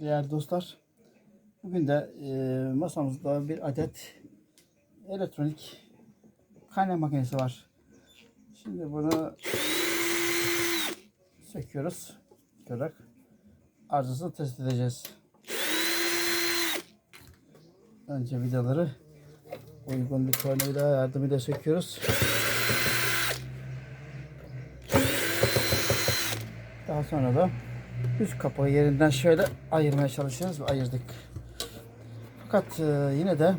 değerli dostlar. Bugün de e, masamızda bir adet elektronik kaynak makinesi var. Şimdi bunu söküyoruz. Görak. Arızasını test edeceğiz. Önce vidaları uygun bir tornavida yardımıyla söküyoruz. Daha sonra da üst kapağı yerinden şöyle ayırmaya çalışıyoruz ve ayırdık. Fakat e, yine de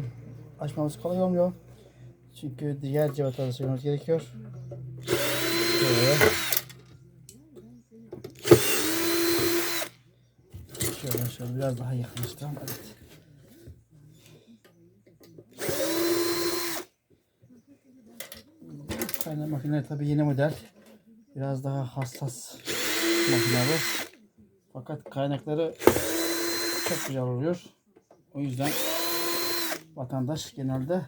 açmamız kolay olmuyor. Çünkü diğer cıvataları sökmemiz gerekiyor. Şöyle. Şöyle şöyle biraz daha yakınlaştıralım. Evet. Kaynak makineleri tabii yeni model. Biraz daha hassas makineler. Fakat kaynakları çok güzel oluyor. O yüzden vatandaş genelde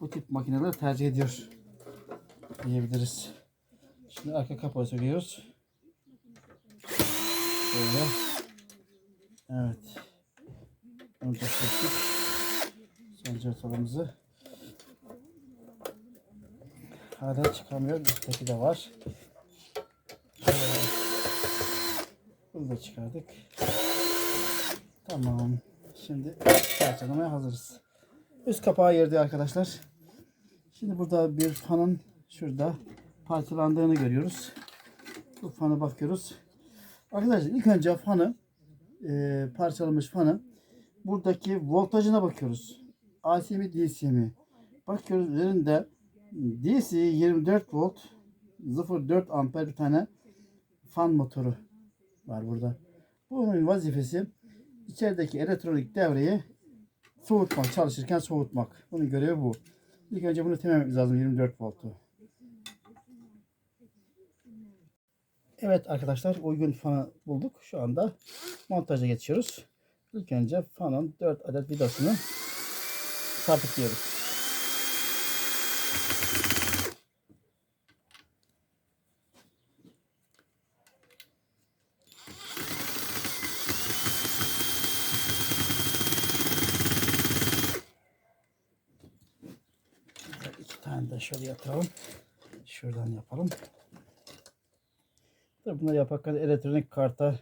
bu tip makineleri tercih ediyor diyebiliriz. Şimdi arka kapağı söküyoruz. Böyle. Evet. Bunu da söktük. Son cırtalımızı. Hala çıkamıyor. Üstteki de var. Evet. Bunu da çıkardık. Tamam. Şimdi parçalamaya hazırız. Üst kapağı yerde arkadaşlar. Şimdi burada bir fanın şurada parçalandığını görüyoruz. Bu fanı bakıyoruz. Arkadaşlar ilk önce fanı e, parçalamış fanı buradaki voltajına bakıyoruz. AC mi DC mi? Bakıyoruz üzerinde DC 24 volt 0.4 amper bir tane fan motoru var burada. Bunun vazifesi içerideki elektronik devreyi soğutmak, çalışırken soğutmak. Bunun görevi bu. İlk önce bunu temizlememiz lazım 24 voltu. Evet arkadaşlar uygun fanı bulduk. Şu anda montaja geçiyoruz. İlk önce fanın 4 adet vidasını sabitliyoruz. Tane de şöyle yatalım. Şuradan yapalım. Tabii bunları yaparken elektronik karta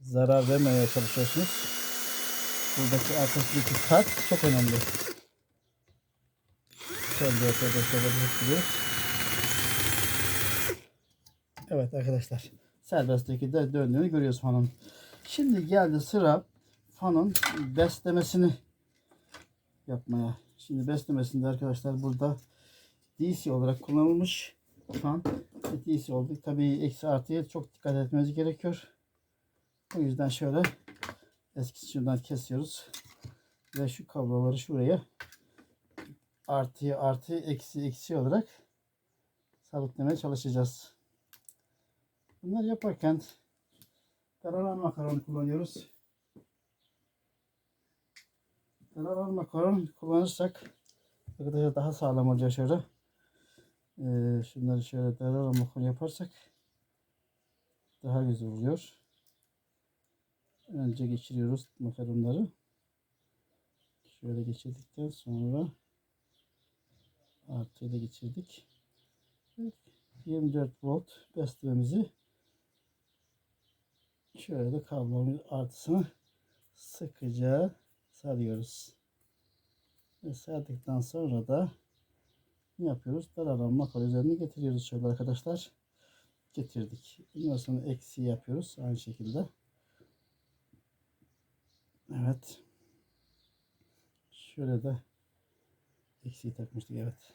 zarar vermemeye çalışıyorsunuz. Buradaki arkasındaki kart çok önemli. Şöyle ortada şöyle bir Evet arkadaşlar. Serbest şekilde döndüğünü görüyoruz fanın. Şimdi geldi sıra fanın beslemesini yapmaya. Şimdi beslemesinde arkadaşlar burada DC olarak kullanılmış fan DC olduk. Tabii eksi artıya çok dikkat etmemiz gerekiyor. O yüzden şöyle eskisi şuradan kesiyoruz. Ve şu kabloları şuraya artıya artı eksi eksi olarak sabitlemeye çalışacağız. Bunları yaparken kararan makaron kullanıyoruz. Kararan makaron kullanırsak arkadaşlar daha sağlam olacak şöyle. Ee, şunları şöyle kararan makaron yaparsak daha güzel oluyor. Önce geçiriyoruz makaronları. Şöyle geçirdikten sonra artıyla geçirdik. 24 volt beslememizi şöyle kablonun artısını sıkıca sarıyoruz. Ve sardıktan sonra da ne yapıyoruz? Daralan makara üzerine getiriyoruz şöyle arkadaşlar. Getirdik. Ondan sonra eksi yapıyoruz aynı şekilde. Evet. Şöyle de eksiği takmıştık evet.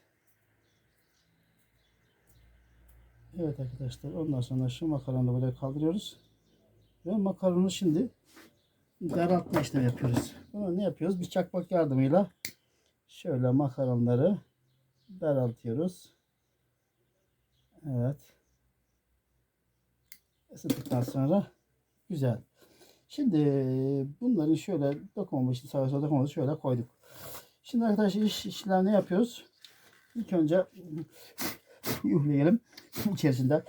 Evet arkadaşlar ondan sonra şu makaronu böyle kaldırıyoruz. Ve makaronu şimdi daraltma işlemi yapıyoruz. Ne yapıyoruz? Bir çakmak yardımıyla şöyle makaronları daraltıyoruz. Evet. Isıttıktan sonra güzel. Şimdi bunların şöyle dokunmamıştı sağa sola dokunmamıştı şöyle koyduk. Şimdi arkadaşlar iş işlem ne yapıyoruz? İlk önce üfleyelim içerisinde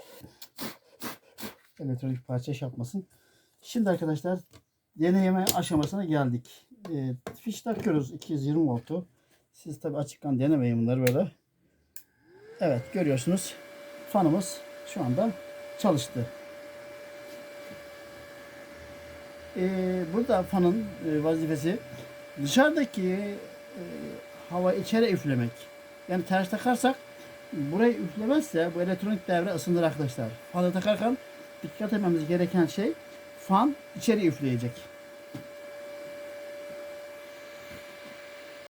elektronik parça iş yapmasın. Şimdi arkadaşlar deneyeme aşamasına geldik. E, fiş takıyoruz 220 voltu. Siz tabi açıktan denemeyin bunları böyle. Evet görüyorsunuz. Fanımız şu anda çalıştı. Ee, burada fanın e, vazifesi dışarıdaki e, hava içeri üflemek. Yani ters takarsak burayı üflemezse bu elektronik devre ısınır arkadaşlar. Fanı takarken dikkat etmemiz gereken şey fan içeri üfleyecek.